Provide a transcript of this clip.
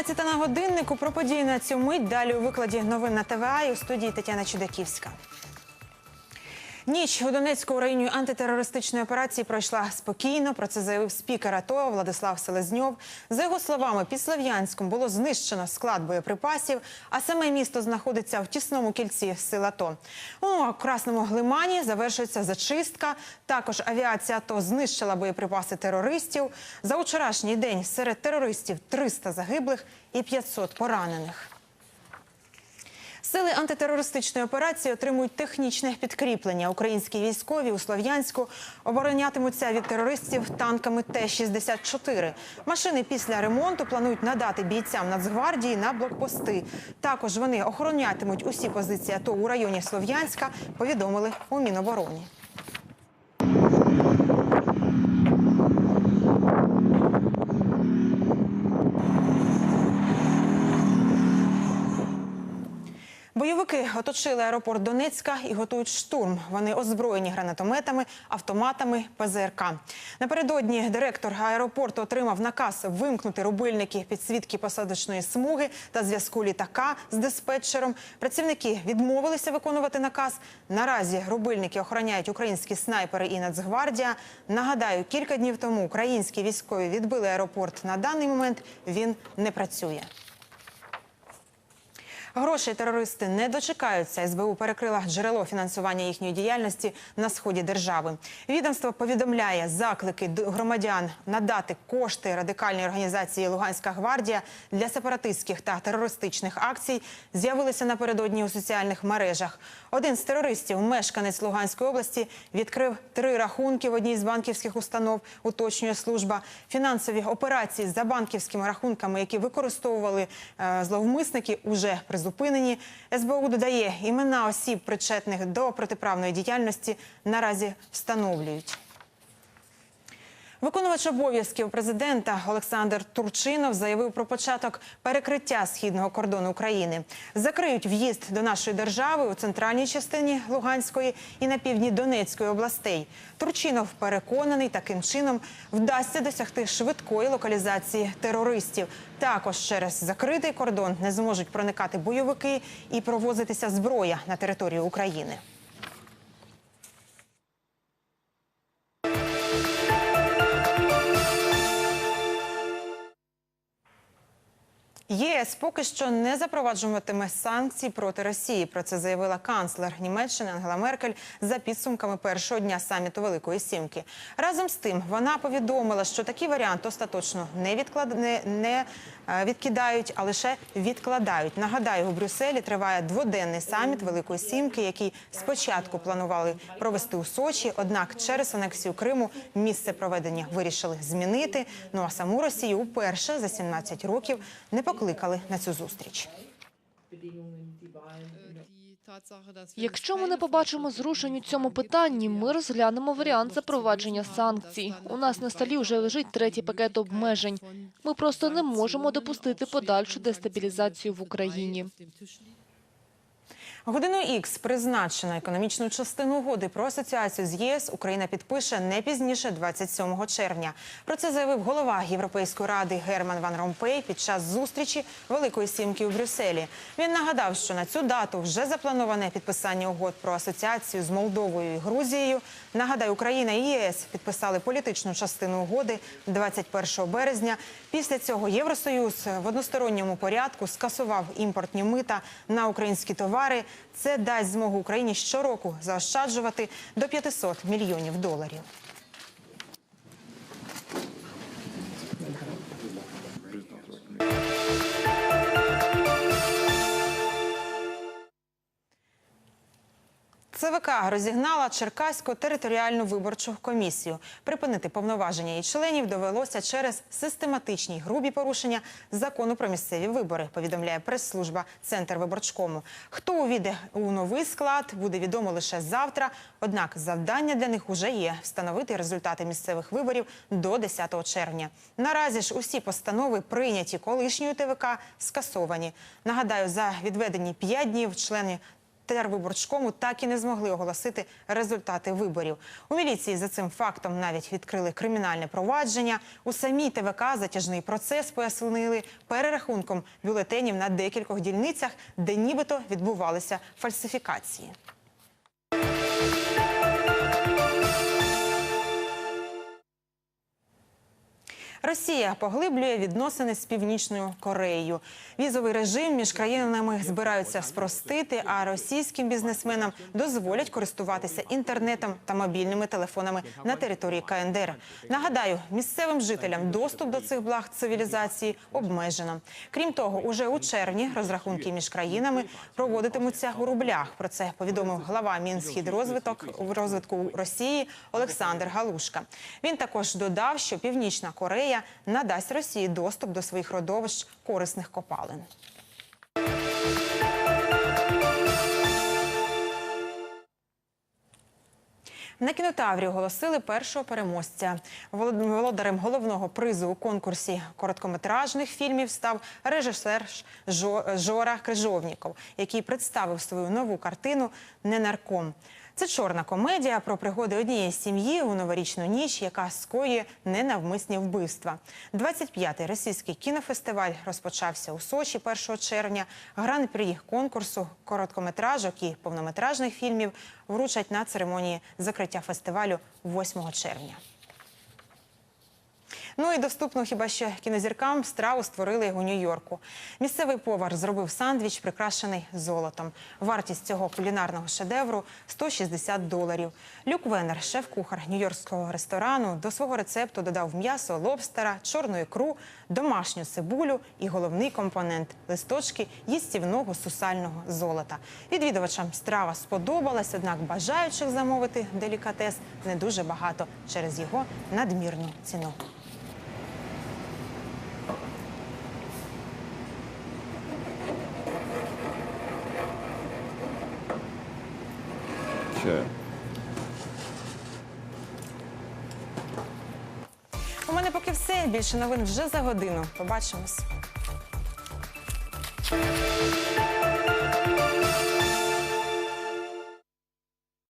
11 на годиннику про події на цю мить. Далі у викладі новин на ТВА і у студії Тетяна Чудаківська. Ніч у Донецьку районі антитерористичної операції пройшла спокійно. Про це заявив спікер АТО Владислав Селезньов. За його словами, під Слов'янськом було знищено склад боєприпасів, а саме місто знаходиться в тісному кільці сил АТО. У Красному Глимані завершується зачистка. Також авіація АТО знищила боєприпаси терористів. За вчорашній день серед терористів 300 загиблих і 500 поранених. Сили антитерористичної операції отримують технічне підкріплення. Українські військові у Слов'янську оборонятимуться від терористів танками Т-64. Машини після ремонту планують надати бійцям Нацгвардії на блокпости. Також вони охоронятимуть усі позиції АТО у районі Слов'янська, повідомили у Мінобороні. Бойовики оточили аеропорт Донецька і готують штурм. Вони озброєні гранатометами, автоматами, ПЗРК. Напередодні директор аеропорту отримав наказ вимкнути рубильники підсвітки посадочної смуги та зв'язку літака з диспетчером. Працівники відмовилися виконувати наказ. Наразі рубильники охороняють українські снайпери і Нацгвардія. Нагадаю, кілька днів тому українські військові відбили аеропорт. На даний момент він не працює. Грошей терористи не дочекаються. СБУ перекрила джерело фінансування їхньої діяльності на сході держави. Відомство повідомляє заклики громадян надати кошти радикальній організації Луганська гвардія для сепаратистських та терористичних акцій. З'явилися напередодні у соціальних мережах. Один з терористів, мешканець Луганської області, відкрив три рахунки в одній з банківських установ. Уточнює служба. Фінансові операції за банківськими рахунками, які використовували е, зловмисники, уже призупинені. СБУ додає імена осіб, причетних до протиправної діяльності, наразі встановлюють. Виконувач обов'язків президента Олександр Турчинов заявив про початок перекриття східного кордону України. Закриють в'їзд до нашої держави у центральній частині Луганської і на півдні Донецької областей. Турчинов переконаний, таким чином вдасться досягти швидкої локалізації терористів. Також через закритий кордон не зможуть проникати бойовики і провозитися зброя на територію України. ЄС поки що не запроваджуватиме санкцій проти Росії. Про це заявила канцлер Німеччини Ангела Меркель за підсумками першого дня саміту Великої Сімки. Разом з тим вона повідомила, що такий варіант остаточно не відклад... не, не е, відкидають, а лише відкладають. Нагадаю, у Брюсселі триває дводенний саміт Великої Сімки, який спочатку планували провести у Сочі. Однак через анексію Криму місце проведення вирішили змінити. Ну а саму Росію уперше за 17 років не покликали на цю зустріч. Якщо ми не побачимо зрушень у цьому питанні, ми розглянемо варіант запровадження санкцій. У нас на столі вже лежить третій пакет обмежень. Ми просто не можемо допустити подальшу дестабілізацію в Україні. Годиною Ікс призначена економічну частину угоди про асоціацію з ЄС Україна підпише не пізніше 27 червня. Про це заявив голова Європейської ради Герман Ван Ромпей під час зустрічі Великої сімки у Брюсселі. Він нагадав, що на цю дату вже заплановане підписання угод про асоціацію з Молдовою і Грузією. Нагадаю, Україна і ЄС підписали політичну частину угоди 21 березня. Після цього Євросоюз в односторонньому порядку скасував імпортні мита на українські товари. Це дасть змогу Україні щороку заощаджувати до 500 мільйонів доларів. ЦВК розігнала Черкаську територіальну виборчу комісію. Припинити повноваження її членів довелося через систематичні грубі порушення закону про місцеві вибори. Повідомляє прес-служба Центр виборчкому. Хто увійде у новий склад, буде відомо лише завтра. Однак завдання для них уже є встановити результати місцевих виборів до 10 червня. Наразі ж усі постанови прийняті колишньою ТВК скасовані. Нагадаю, за відведені 5 днів члени Тервиборчкому так і не змогли оголосити результати виборів. У міліції за цим фактом навіть відкрили кримінальне провадження. У самій ТВК затяжний процес пояснили перерахунком бюлетенів на декількох дільницях, де нібито відбувалися фальсифікації. Росія поглиблює відносини з північною Кореєю. Візовий режим між країнами збираються спростити, а російським бізнесменам дозволять користуватися інтернетом та мобільними телефонами на території КНДР. Нагадаю, місцевим жителям доступ до цих благ цивілізації обмежено. Крім того, уже у червні розрахунки між країнами проводитимуться у рублях. Про це повідомив глава Мінсхідрозвиток розвитку Росії Олександр Галушка. Він також додав, що Північна Корея надасть Росії доступ до своїх родовищ корисних копалин. На кінотаврі оголосили першого переможця. Волод- Володарем головного призу у конкурсі короткометражних фільмів став режисер Жора Крижовніков, який представив свою нову картину Ненарком. Це чорна комедія про пригоди однієї сім'ї у новорічну ніч, яка скоює ненавмисні вбивства. 25-й російський кінофестиваль розпочався у Сочі 1 червня. Гран-прі конкурсу короткометражок і повнометражних фільмів вручать на церемонії закриття фестивалю 8 червня. Ну і доступну хіба що кінозіркам страву створили у Нью-Йорку. Місцевий повар зробив сандвіч, прикрашений золотом. Вартість цього кулінарного шедевру 160 доларів. Люк Венер, шеф-кухар нью-йоркського ресторану, до свого рецепту додав м'ясо лобстера, чорну ікру, домашню цибулю і головний компонент листочки їстівного сусального золота. Відвідувачам страва сподобалась, однак бажаючих замовити делікатес не дуже багато через його надмірну ціну. У мене поки все. Більше новин вже за годину. Побачимось.